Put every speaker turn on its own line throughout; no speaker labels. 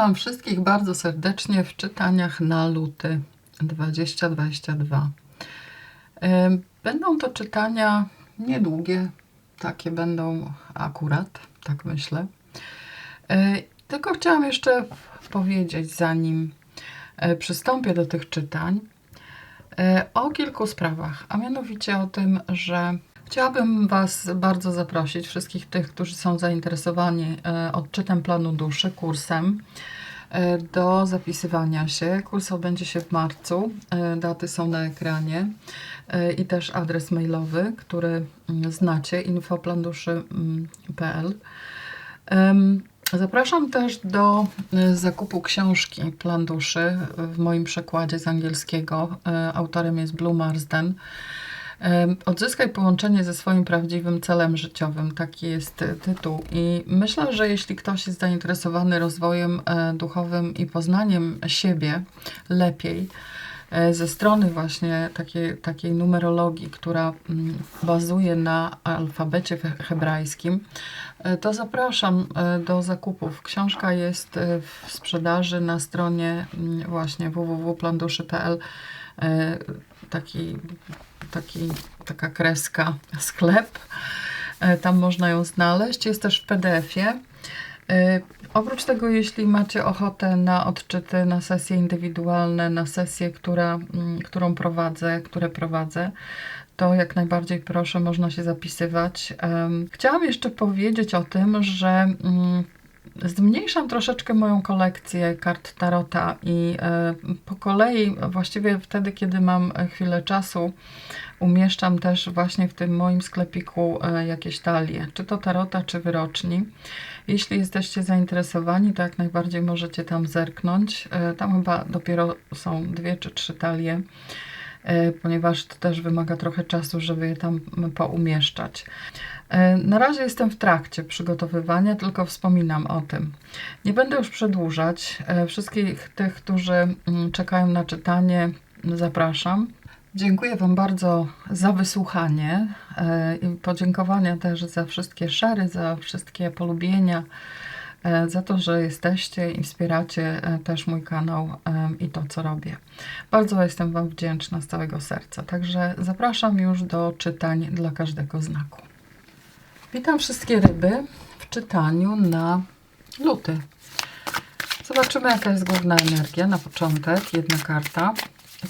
Witam wszystkich bardzo serdecznie w czytaniach na luty 2022. Em, Będą to czytania niedługie, takie będą akurat, tak myślę. E, Tylko chciałam jeszcze powiedzieć, zanim e, przystąpię do tych czytań, e, o kilku sprawach, a mianowicie o tym, że chciałabym Was bardzo zaprosić, wszystkich tych, którzy są zainteresowani e, odczytem planu duszy, kursem, e, do zapisywania się. Kurs odbędzie się w marcu, e, daty są na ekranie i też adres mailowy, który mm, znacie, infoplanduszy.pl. Zapraszam też do zakupu książki Plan Duszy w moim przekładzie z angielskiego. Autorem jest Blue Marsden. Odzyskaj połączenie ze swoim prawdziwym celem życiowym. Taki jest e, tytuł. I myślę, że jeśli ktoś jest zainteresowany rozwojem e, duchowym i poznaniem siebie lepiej, e, ze strony właśnie takiej, takiej numerologii, która mm, bazuje na alfabecie he- hebrajskim, to zapraszam do zakupów. Książka jest w sprzedaży na stronie mm, właśnie www.planduszy.pl. Taki, taki, taka kreska sklep. E, Tam można ją znaleźć. Jest też w PDF-ie. E, Oprócz tego, jeśli macie ochotę na odczyty, na sesje indywidualne, na sesję, która, mm, którą prowadzę, które prowadzę, to jak najbardziej proszę, można się zapisywać. Chciałam jeszcze powiedzieć o tym, że mm, zmniejszam troszeczkę moją kolekcję kart Tarota i e, po kolei, właściwie wtedy, kiedy mam chwilę czasu, umieszczam też właśnie w tym moim sklepiku e, jakieś talie, czy to Tarota, czy wyroczni. Jeśli jesteście zainteresowani, to jak najbardziej możecie tam zerknąć. E, Tam chyba dopiero są dwie czy trzy talie, ponieważ to też wymaga trochę czasu, żeby je tam poumieszczać. E, Na razie jestem w trakcie przygotowywania, tylko wspominam o tym. Nie będę już przedłużać. E, Wszystkich tych, którzy mm, czekają na czytanie, zapraszam. Dziękuję Wam bardzo za wysłuchanie e, i podziękowania też za wszystkie szary, za wszystkie polubienia, za to, że jesteście i wspieracie też mój kanał i to, co robię. Bardzo jestem Wam wdzięczna z całego serca. Także zapraszam już do czytań dla każdego znaku. Witam wszystkie ryby w czytaniu na luty. Zobaczymy, jaka jest główna energia na początek. Jedna karta.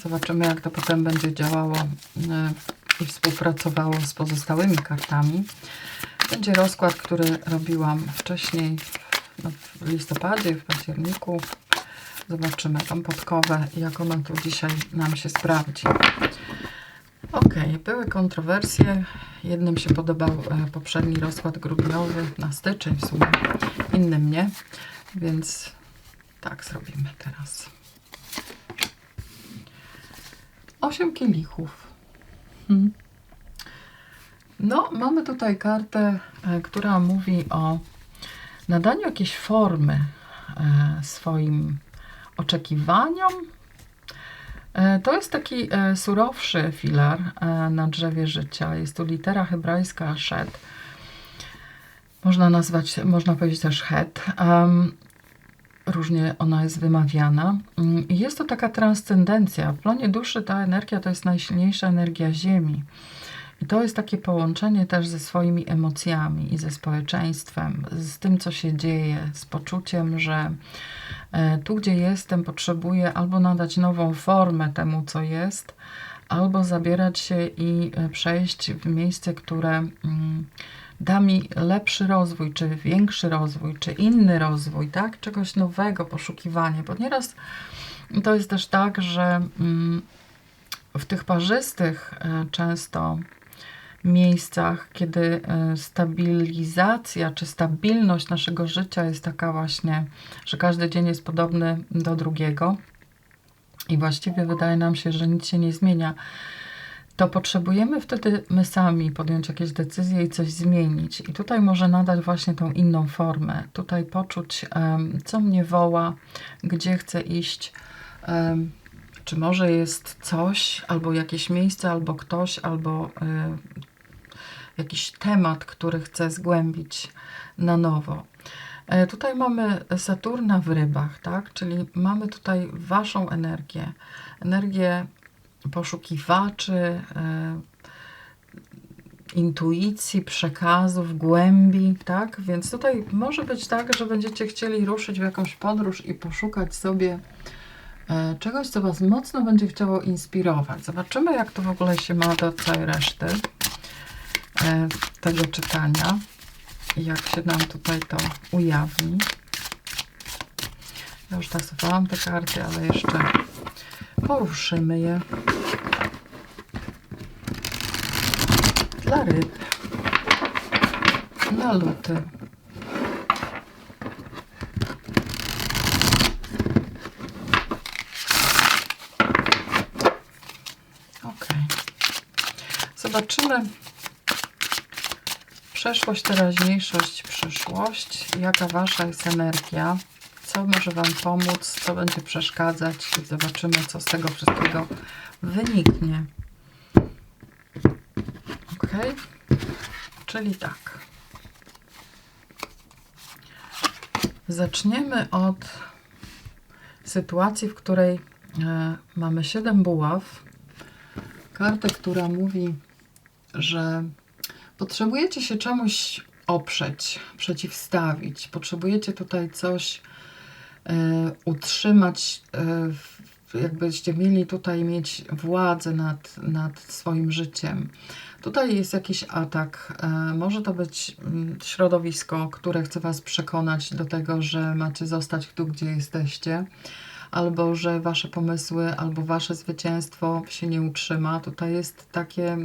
Zobaczymy, jak to potem będzie działało e, i współpracowało z pozostałymi kartami. Będzie rozkład, który robiłam wcześniej no, w listopadzie, w październiku. Zobaczymy tą podkowę, jak ona tu dzisiaj nam się sprawdzi. Ok, były kontrowersje. Jednym się podobał e, poprzedni rozkład grudniowy na styczeń w sumie, innym nie, więc tak zrobimy teraz. Osiem kielichów. Hmm. No, mamy tutaj kartę, e, która mówi o nadaniu jakiejś formy e, swoim oczekiwaniom. E, To jest taki e, surowszy filar e, na drzewie życia. Jest tu litera hebrajska shed. Można nazwać, można powiedzieć też het. Różnie ona jest wymawiana. Mm, jest to taka transcendencja. W plonie duszy ta energia to jest najsilniejsza energia Ziemi. To jest takie połączenie też ze swoimi emocjami i ze społeczeństwem, z tym, co się dzieje, z poczuciem, że e, tu, gdzie jestem, potrzebuję albo nadać nową formę temu, co jest, albo zabierać się i e, przejść w miejsce, które mm, da mi lepszy rozwój, czy większy rozwój, czy inny rozwój, tak? Czegoś nowego, poszukiwanie, bo nieraz to jest też tak, że mm, w tych parzystych e, często miejscach, kiedy e, stabilizacja czy stabilność naszego życia jest taka właśnie, że każdy dzień jest podobny do drugiego i właściwie wydaje nam się, że nic się nie zmienia, to potrzebujemy wtedy my sami podjąć jakieś decyzje i coś zmienić. I tutaj może nadać właśnie tą inną formę. Tutaj poczuć, co mnie woła, gdzie chcę iść. czy może jest coś, albo jakieś miejsce, albo ktoś, albo y, jakiś temat, który chcę zgłębić na nowo. E, Tutaj mamy Saturna w rybach, tak? Czyli mamy tutaj waszą energię, energię poszukiwaczy, e, intuicji, przekazów, głębi, tak? Więc tutaj może być tak, że będziecie chcieli ruszyć w jakąś podróż i poszukać sobie e, czegoś, co Was mocno będzie chciało inspirować. Zobaczymy, jak to w ogóle się ma do całej reszty tego czytania jak się nam tutaj to ujawni. Ja już tasowałam te karty, ale jeszcze poruszymy je. Dla ryb. Na luty. Ok. Zobaczymy przeszłość, teraźniejszość, przyszłość. Jaka Wasza jest energia? Co może Wam pomóc? Co będzie przeszkadzać? Zobaczymy, co z tego wszystkiego wyniknie. Ok. Czyli tak. Zaczniemy od sytuacji, w której e, mamy 7 buław. Kartę, która mówi, że potrzebujecie się czemuś oprzeć, przeciwstawić. Potrzebujecie tutaj coś e, utrzymać, e, jakbyście mieli tutaj mieć władzę nad, nad swoim życiem. Tutaj jest jakiś atak. E, może to być mm, środowisko, które chce Was przekonać do tego, że macie zostać tu, gdzie jesteście, albo że Wasze pomysły, albo Wasze zwycięstwo się nie utrzyma. Tutaj jest takie,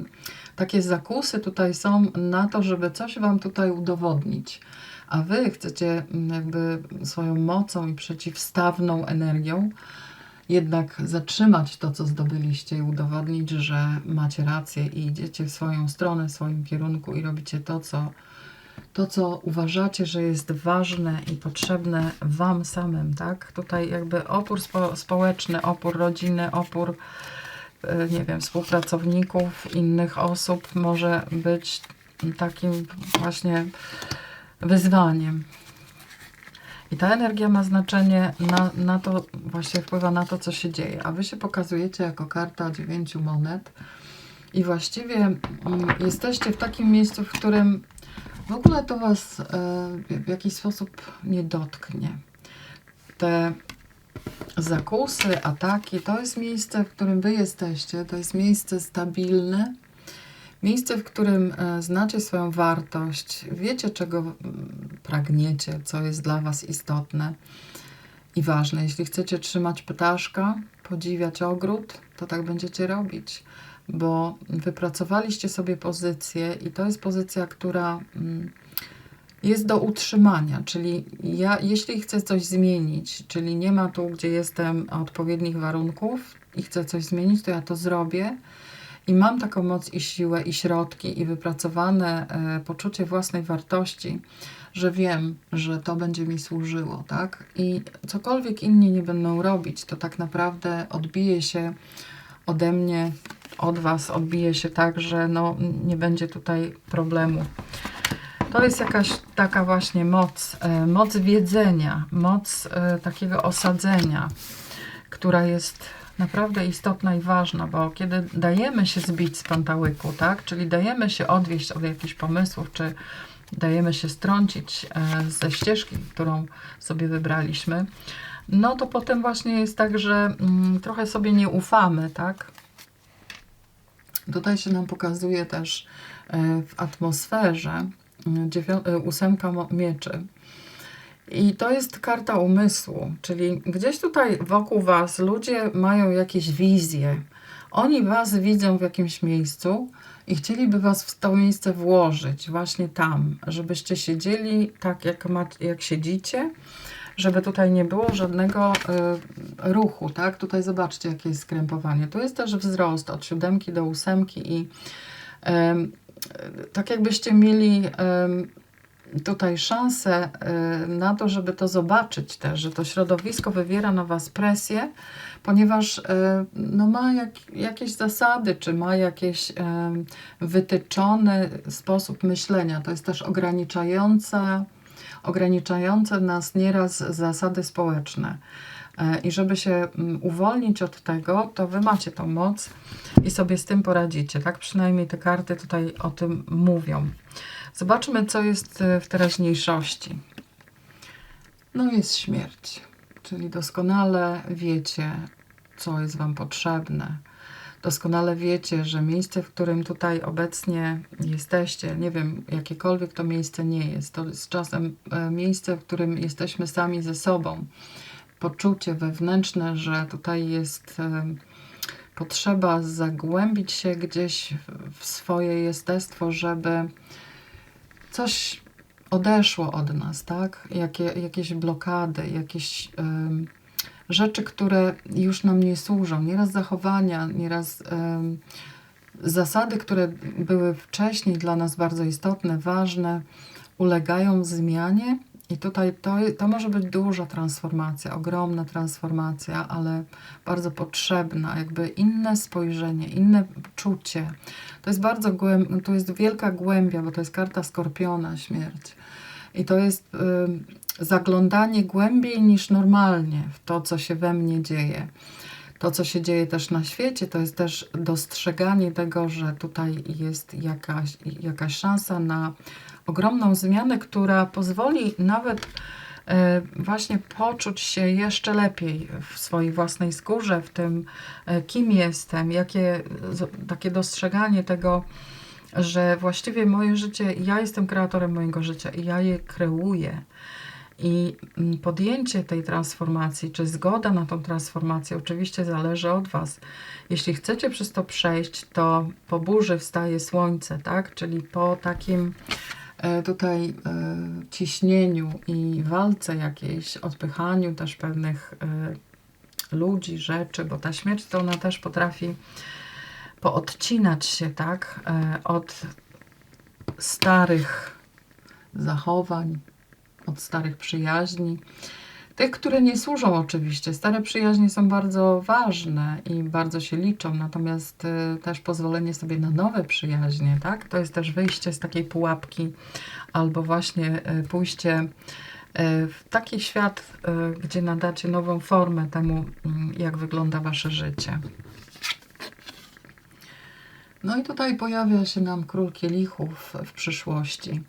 takie zakusy, tutaj są na to, żeby coś Wam tutaj udowodnić. A Wy chcecie mm, jakby swoją mocą i przeciwstawną energią jednak zatrzymać to, co zdobyliście i udowodnić, że macie rację i idziecie w swoją stronę, w swoim kierunku i robicie to, co, to, co uważacie, że jest ważne i potrzebne Wam samym, tak? Tutaj jakby opór spo, społeczny, opór rodziny, opór, e, nie wiem, współpracowników, innych osób może być takim właśnie wyzwaniem. I ta energia ma znaczenie na, na to, właśnie wpływa na to, co się dzieje. A wy się pokazujecie jako karta dziewięciu monet i właściwie mm, jesteście w takim miejscu, w którym w ogóle to was e, w- jakiś sposób nie dotknie. Te zakusy, ataki, to jest miejsce, w którym wy jesteście, to jest miejsce stabilne, Miejsce, w którym e, znacie swoją wartość, wiecie, czego pragniecie, co jest dla Was istotne i ważne. Jeśli chcecie trzymać ptaszka, podziwiać ogród, to tak będziecie robić, bo wypracowaliście sobie pozycję i to jest pozycja, która mm, jest do utrzymania, czyli ja, jeśli chcę coś zmienić, czyli nie ma tu, gdzie jestem odpowiednich warunków i chcę coś zmienić, to ja to zrobię. I mam taką moc i siłę, i środki, i wypracowane e, poczucie własnej wartości, że wiem, że to będzie mi służyło, tak? I cokolwiek inni nie będą robić, to tak naprawdę odbije się ode mnie, od Was, odbije się tak, że no, nie będzie tutaj problemu. To jest jakaś taka właśnie moc, e, moc wiedzenia, moc e, takiego osadzenia, która jest naprawdę istotna i ważna, bo kiedy dajemy się zbić z pantałyku, tak, czyli dajemy się odwieść od jakichś pomysłów, czy dajemy się strącić e, ze ścieżki, którą sobie wybraliśmy, no to potem właśnie jest tak, że mm, trochę sobie nie ufamy, tak. Tutaj się nam pokazuje też e, w atmosferze mm, e, ósemka mieczy. I to jest karta umysłu, czyli gdzieś tutaj wokół Was ludzie mają jakieś wizje. Oni Was widzą w jakimś miejscu i chcieliby Was w to miejsce włożyć, właśnie tam, żebyście siedzieli tak, jak, ma, jak siedzicie, żeby tutaj nie było żadnego y, ruchu, tak? Tutaj zobaczcie, jakie jest skrępowanie. Tu jest też wzrost od siódemki do ósemki i em, tak jakbyście mieli em, tutaj szansę y, na to, żeby to zobaczyć też, że to środowisko wywiera na Was presję, ponieważ y, no, ma jak, jakieś zasady, czy ma jakiś wytyczony sposób myślenia. To jest też ograniczająca ograniczające nas nieraz zasady społeczne. E, I żeby się mm, uwolnić od tego, to wy macie tą moc i sobie z tym poradzicie. Tak przynajmniej te karty tutaj o tym mówią. Zobaczmy, co jest e, w teraźniejszości. No jest śmierć, czyli doskonale wiecie, co jest Wam potrzebne. Doskonale wiecie, że miejsce, w którym tutaj obecnie jesteście, nie wiem, jakiekolwiek to miejsce nie jest, to jest czasem e, miejsce, w którym jesteśmy sami ze sobą. Poczucie wewnętrzne, że tutaj jest e, potrzeba zagłębić się gdzieś w swoje jestestwo, żeby coś odeszło od nas, tak? Jakie, jakieś blokady, jakieś um, rzeczy, które już nam nie służą. Nieraz zachowania, nieraz zasady, które były wcześniej dla nas bardzo istotne, ważne, ulegają zmianie i tutaj to, to może być duża transformacja, ogromna transformacja, ale bardzo potrzebna, jakby inne spojrzenie, inne czucie. To jest bardzo głęb... to jest wielka głębia, bo to jest karta skorpiona, śmierć. I to jest zaglądanie głębiej niż normalnie w to, co się we mnie dzieje. To, co się dzieje też na świecie, to jest też dostrzeganie tego, że tutaj jest jakaś, jakaś szansa na ogromną zmianę, która pozwoli nawet e, właśnie poczuć się jeszcze lepiej w swojej własnej skórze, w tym, e, kim jestem, jakie takie dostrzeganie tego, że właściwie moje życie, ja jestem kreatorem mojego życia i ja je kreuję. I mm, podjęcie tej transformacji, czy zgoda na tą transformację, oczywiście zależy od Was. Jeśli chcecie przez to przejść, to po burzy wstaje słońce, tak? Czyli po takim E, tutaj e, ciśnieniu i walce jakiejś, odpychaniu też pewnych e, ludzi, rzeczy, bo ta śmierć to ona też potrafi poodcinać się, tak, od starych zachowań, od starych przyjaźni. Tych, które nie służą oczywiście. Stare przyjaźnie są bardzo ważne i bardzo się liczą, natomiast y, też pozwolenie sobie na nowe przyjaźnie, tak? To jest też wyjście z takiej pułapki albo właśnie y, pójście y, w taki świat, gdzie nadacie nową formę temu, mm, jak wygląda wasze życie. No i tutaj pojawia się nam król kielichów w przyszłości.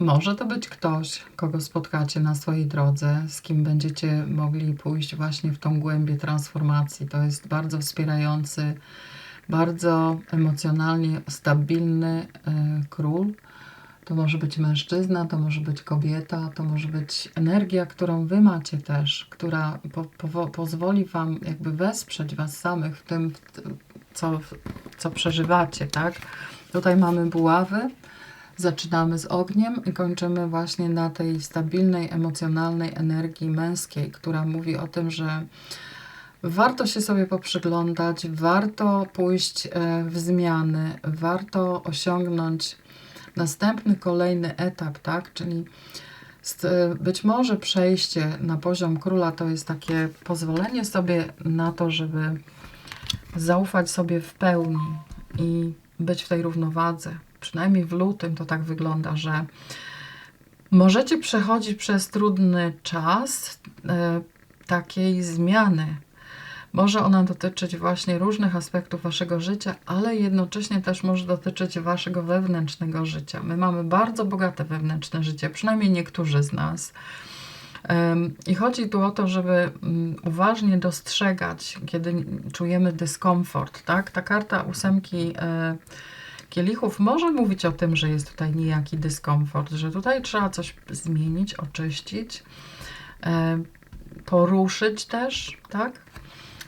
Może to być ktoś, kogo spotkacie na swojej drodze, z kim będziecie mogli pójść właśnie w tą głębię transformacji. To jest bardzo wspierający, bardzo emocjonalnie stabilny y, król. To może być mężczyzna, to może być kobieta, to może być energia, którą wy macie też, która po, po, pozwoli wam jakby wesprzeć was samych w tym, co, co przeżywacie, tak? Tutaj mamy buławy, Zaczynamy z ogniem i kończymy właśnie na tej stabilnej, emocjonalnej energii męskiej, która mówi o tym, że warto się sobie poprzyglądać, warto pójść e, w zmiany, warto osiągnąć następny, kolejny etap, tak? Czyli e, być może przejście na poziom króla to jest takie pozwolenie sobie na to, żeby zaufać sobie w pełni i być w tej równowadze przynajmniej w lutym to tak wygląda, że możecie przechodzić przez trudny czas e, takiej zmiany. Może ona dotyczyć właśnie różnych aspektów waszego życia, ale jednocześnie też może dotyczyć waszego wewnętrznego życia. My mamy bardzo bogate wewnętrzne życie, przynajmniej niektórzy z nas. I chodzi tu o to, żeby mm, uważnie dostrzegać, kiedy czujemy dyskomfort. Tak? Ta karta ósemki e, kielichów może mówić o tym, że jest tutaj niejaki dyskomfort, że tutaj trzeba coś zmienić, oczyścić, e, poruszyć też, tak?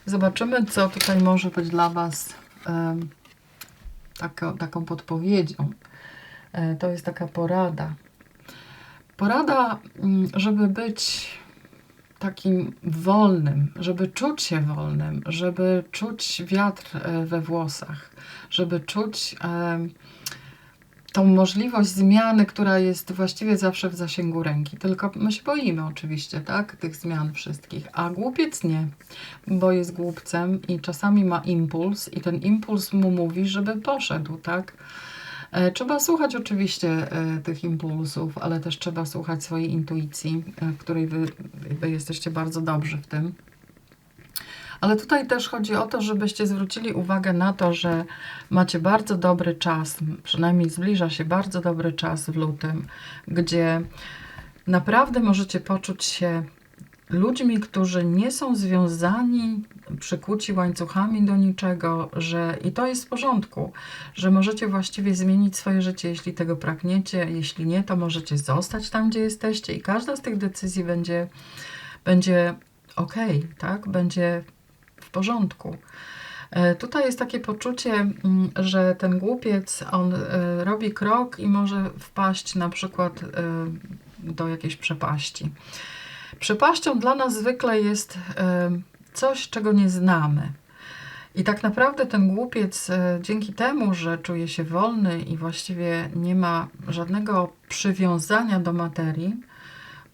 Zobaczymy, co tutaj może być dla Was e, taką, taką podpowiedzią. E, to jest taka porada. Porada, mm, żeby być takim wolnym, żeby czuć się wolnym, żeby czuć wiatr e, we włosach, żeby czuć tą możliwość zmiany, która jest właściwie zawsze w zasięgu ręki. Tylko my się boimy oczywiście, tak, tych zmian wszystkich, a głupiec nie, bo jest głupcem i czasami ma impuls i ten impuls mu mówi, żeby poszedł, tak. E, Trzeba słuchać oczywiście e, tych impulsów, ale też trzeba słuchać swojej intuicji, e, w której wy, wy jesteście bardzo dobrzy w tym. Ale tutaj też chodzi o to, żebyście zwrócili uwagę na to, że macie bardzo dobry czas, przynajmniej zbliża się bardzo dobry czas w lutym, gdzie naprawdę możecie poczuć się ludźmi, którzy nie są związani, przykuci łańcuchami do niczego, że i to jest w porządku, że możecie właściwie zmienić swoje życie, jeśli tego pragniecie, jeśli nie, to możecie zostać tam, gdzie jesteście i każda z tych decyzji będzie, będzie ok, tak? Będzie w porządku. E, Tutaj jest takie poczucie, mm, że ten głupiec, on e, robi krok i może wpaść na przykład e, do jakiejś przepaści. Przepaścią dla nas zwykle jest e, coś, czego nie znamy. I tak naprawdę ten głupiec, e, dzięki temu, że czuje się wolny i właściwie nie ma żadnego przywiązania do materii,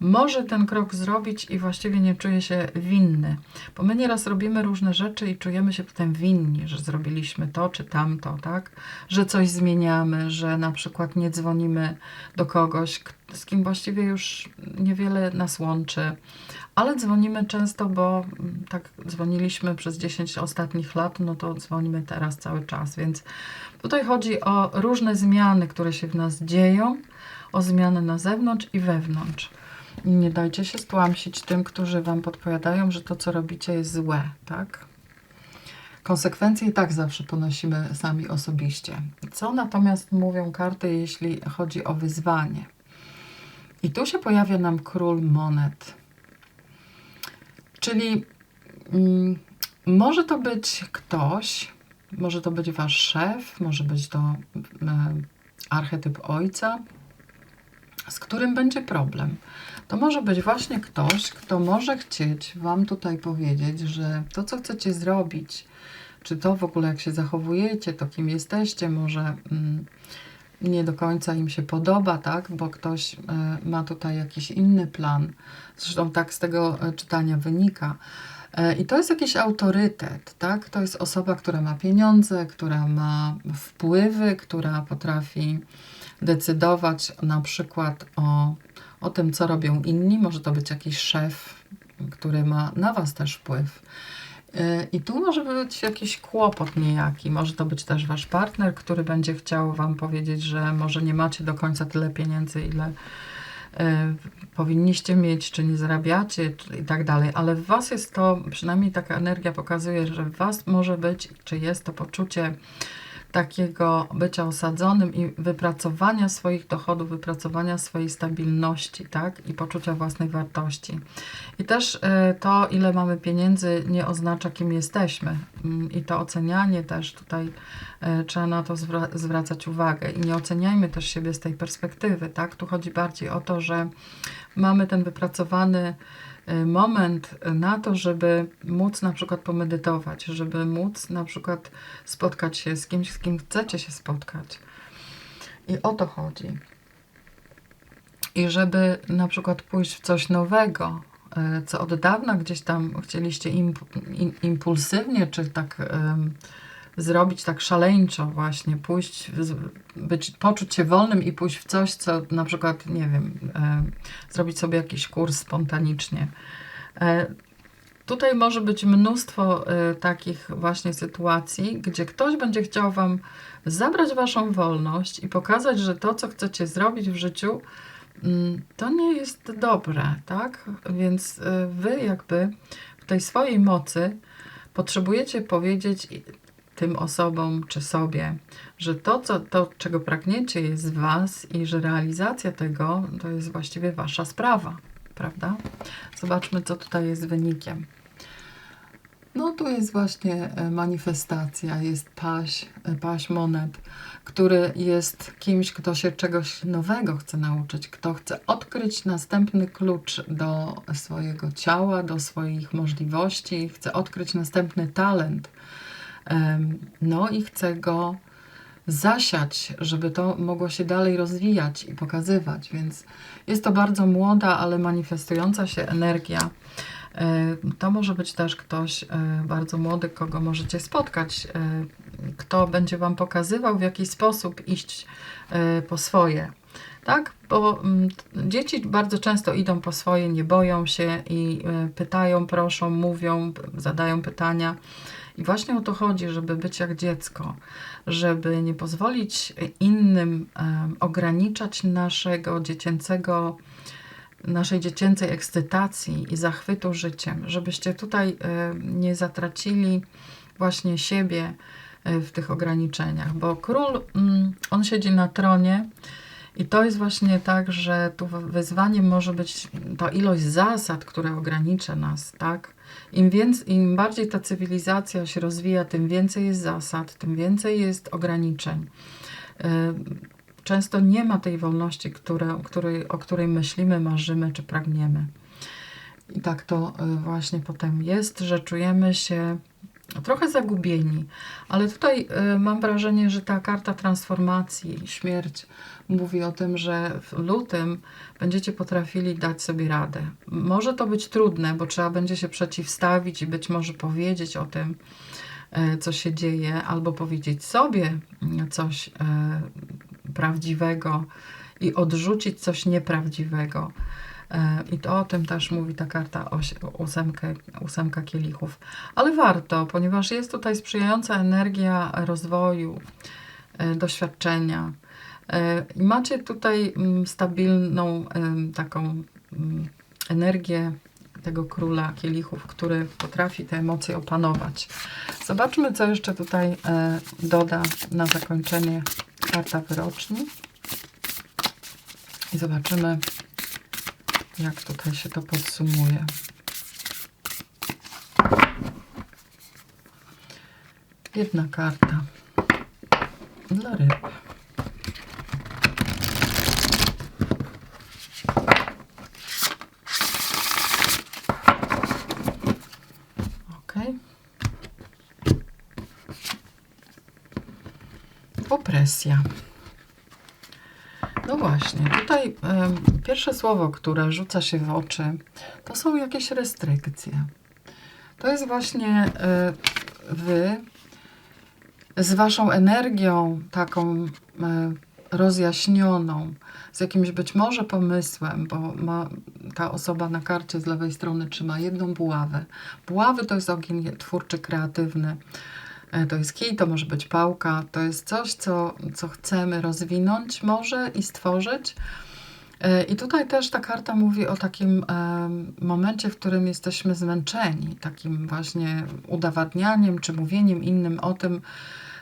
może ten krok zrobić i właściwie nie czuje się winny. Bo my nieraz robimy różne rzeczy i czujemy się potem winni, że zrobiliśmy to czy tamto, tak? Że coś zmieniamy, że na przykład nie dzwonimy do kogoś, z kim właściwie już niewiele nas łączy, ale dzwonimy często, bo mm, tak dzwoniliśmy przez 10 ostatnich lat, no to dzwonimy teraz cały czas. Więc tutaj chodzi o różne zmiany, które się w nas dzieją, o zmiany na zewnątrz i wewnątrz. I nie dajcie się stłamsić tym, którzy Wam podpowiadają, że to, co robicie, jest złe, tak? Konsekwencje i tak zawsze ponosimy sami osobiście. Co natomiast mówią karty, jeśli chodzi o wyzwanie? I tu się pojawia nam król monet. Czyli mm, może to być ktoś, może to być wasz szef, może być to e, archetyp ojca, z którym będzie problem. To może być właśnie ktoś, kto może chcieć Wam tutaj powiedzieć, że to, co chcecie zrobić, czy to w ogóle jak się zachowujecie, to kim jesteście, może mm, nie do końca im się podoba, tak? Bo ktoś e, ma tutaj jakiś inny plan. Zresztą tak z tego e, czytania wynika. E, I to jest jakiś autorytet, tak? To jest osoba, która ma pieniądze, która ma wpływy, która potrafi decydować na przykład o, o tym, co robią inni. Może to być jakiś szef, który ma na Was też wpływ. Yy, I tu może być jakiś kłopot niejaki. Może to być też Wasz partner, który będzie chciał Wam powiedzieć, że może nie macie do końca tyle pieniędzy, ile yy, powinniście mieć, czy nie zarabiacie, i tak dalej. Ale w Was jest to, przynajmniej taka energia pokazuje, że w Was może być, czy jest to poczucie takiego bycia osadzonym i wypracowania swoich dochodów, wypracowania swojej stabilności, tak? I poczucia własnej wartości. I też e, to, ile mamy pieniędzy, nie oznacza, kim jesteśmy. Mm, I to ocenianie też tutaj e, trzeba na to zwra- zwracać uwagę. I nie oceniajmy też siebie z tej perspektywy, tak? Tu chodzi bardziej o to, że mamy ten wypracowany y, moment na to, żeby móc na przykład pomedytować, żeby móc na przykład spotkać się z kimś, z kim chcecie się spotkać. I o to chodzi. I żeby na przykład pójść w coś nowego, y, co od dawna gdzieś tam chcieliście imp- im- impulsywnie, czy tak zrobić tak szaleńczo właśnie, pójść, być, poczuć się wolnym i pójść w coś, co na przykład, nie wiem, e, zrobić sobie jakiś kurs spontanicznie. E, tutaj może być mnóstwo e, takich właśnie sytuacji, gdzie ktoś będzie chciał Wam zabrać Waszą wolność i pokazać, że to, co chcecie zrobić w życiu, mm, to nie jest dobre, tak? Więc e, Wy jakby w tej swojej mocy potrzebujecie powiedzieć tym osobom czy sobie, że to, co, to, czego pragniecie, jest Was i że realizacja tego to jest właściwie Wasza sprawa, prawda? Zobaczmy, co tutaj jest wynikiem. No tu jest właśnie e, manifestacja, jest paś, e, paś monet, który jest kimś, kto się czegoś nowego chce nauczyć, kto chce odkryć następny klucz do swojego ciała, do swoich możliwości, chce odkryć następny talent. No i chce go zasiać, żeby to mogło się dalej rozwijać i pokazywać. Więc jest to bardzo młoda, ale manifestująca się energia. To może być też ktoś e, bardzo młody, kogo możecie spotkać e, kto będzie Wam pokazywał, w jaki sposób iść e, po swoje. Tak? Bo mm, dzieci bardzo często idą po swoje, nie boją się i e, pytają, proszą, mówią, zadają pytania. I właśnie o to chodzi, żeby być jak dziecko, żeby nie pozwolić innym ograniczać naszego dziecięcego, naszej dziecięcej ekscytacji i zachwytu życiem, żebyście tutaj e, nie zatracili właśnie siebie e, w tych ograniczeniach, bo król, mm, on siedzi na tronie i to jest właśnie tak, że tu wyzwaniem może być ta ilość zasad, które ogranicza nas, tak? Im, więcej, Im bardziej ta cywilizacja się rozwija, tym więcej jest zasad, tym więcej jest ograniczeń. E, często nie ma tej wolności, które, której, o której myślimy, marzymy czy pragniemy. I tak to e, właśnie potem jest, że czujemy się trochę zagubieni, ale tutaj y, mam wrażenie, że ta karta transformacji, śmierć mówi o tym, że w lutym będziecie potrafili dać sobie radę. Może to być trudne, bo trzeba będzie się przeciwstawić i być może powiedzieć o tym, y, co się dzieje, albo powiedzieć sobie coś y, prawdziwego i odrzucić coś nieprawdziwego. E, I to o tym też mówi ta karta ósemkę, ósemka kielichów. Ale warto, ponieważ jest tutaj sprzyjająca energia rozwoju, e, doświadczenia. E, I macie tutaj mm, stabilną taką mm, energię tego króla kielichów, który potrafi te emocje opanować. Zobaczmy, co jeszcze tutaj doda na zakończenie karta wyroczni. I zobaczymy, jak tutaj się to podsumuje. Jedna karta dla ryb. Opresja. Właśnie, tutaj y, pierwsze słowo, które rzuca się w oczy, to są jakieś restrykcje. To jest właśnie y, wy z waszą energią taką y, rozjaśnioną, z jakimś być może pomysłem, bo ma, ta osoba na karcie z lewej strony trzyma jedną buławę. Buławy to jest ogień twórczy, kreatywny. E, to jest kij, to może być pałka, to jest coś, co, co chcemy rozwinąć może i stworzyć. E, I tutaj też ta karta mówi o takim momencie, w którym jesteśmy zmęczeni, takim właśnie udowadnianiem czy mówieniem innym o tym,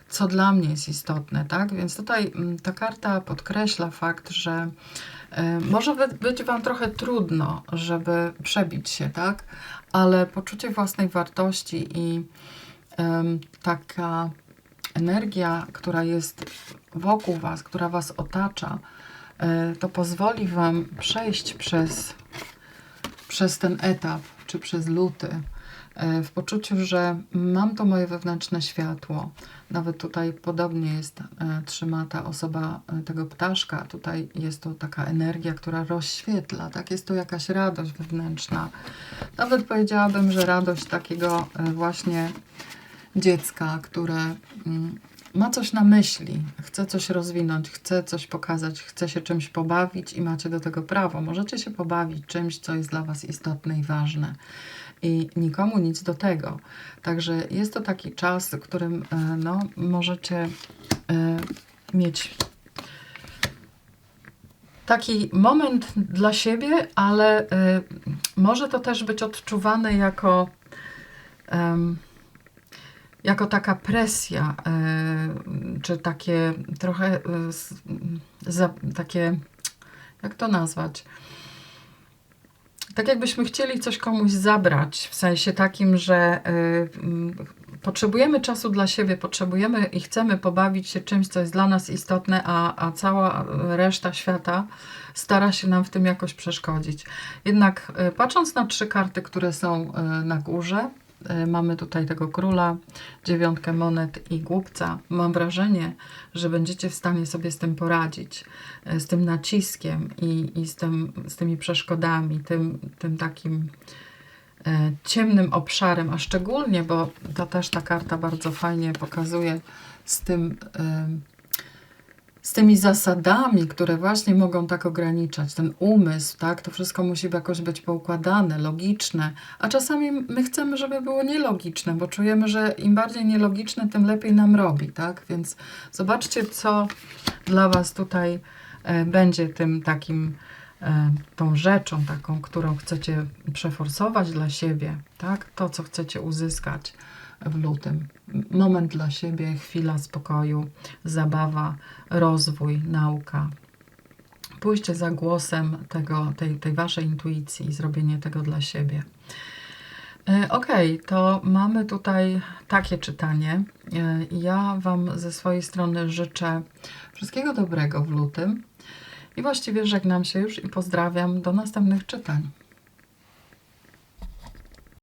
co dla mnie jest istotne, tak? Więc tutaj mm, ta karta podkreśla fakt, że e, może być Wam trochę trudno, żeby przebić się, tak? Ale poczucie własnej wartości i taka energia, która jest wokół Was, która Was otacza, e, to pozwoli Wam przejść przez, przez ten etap, czy przez luty, e, w poczuciu, że mam to moje wewnętrzne światło. Nawet tutaj podobnie jest, e, trzyma ta osoba tego ptaszka. Tutaj jest to taka energia, która rozświetla, tak? Jest to jakaś radość wewnętrzna. Nawet powiedziałabym, że radość takiego właśnie dziecka, które mm, ma coś na myśli, chce coś rozwinąć, chce coś pokazać, chce się czymś pobawić i macie do tego prawo. Możecie się pobawić czymś, co jest dla Was istotne i ważne. I nikomu nic do tego. Także jest to taki czas, w którym e, no, możecie e, mieć taki moment dla siebie, ale e, może to też być odczuwane jako jako taka presja, e, czy takie trochę za, takie, jak to nazwać? Tak jakbyśmy chcieli coś komuś zabrać, w sensie takim, że e, potrzebujemy czasu dla siebie, potrzebujemy i chcemy pobawić się czymś, co jest dla nas istotne, a, a cała reszta świata stara się nam w tym jakoś przeszkodzić. Jednak patrząc na trzy karty, które są na górze, mamy tutaj tego króla, dziewiątkę monet i głupca. Mam wrażenie, że będziecie w stanie sobie z tym poradzić, e, z tym naciskiem i, i z, tym, z tymi przeszkodami, tym, tym takim e, ciemnym obszarem, a szczególnie, bo to też ta karta bardzo fajnie pokazuje z tym. Z tymi zasadami, które właśnie mogą tak ograniczać, ten umysł, tak, to wszystko musi jakoś być poukładane, logiczne, a czasami my chcemy, żeby było nielogiczne, bo czujemy, że im bardziej nielogiczne, tym lepiej nam robi, tak, więc zobaczcie, co dla Was tutaj e, będzie tym takim, e, tą rzeczą taką, którą chcecie przeforsować dla siebie, tak, to, co chcecie uzyskać w lutym. Moment dla siebie, chwila spokoju, zabawa, rozwój, nauka. Pójście za głosem tego, tej, tej waszej intuicji zrobienie tego dla siebie. E, Okej, to mamy tutaj takie czytanie. E, Ja Wam ze swojej strony życzę wszystkiego dobrego w lutym i właściwie żegnam się już i pozdrawiam do następnych czytań.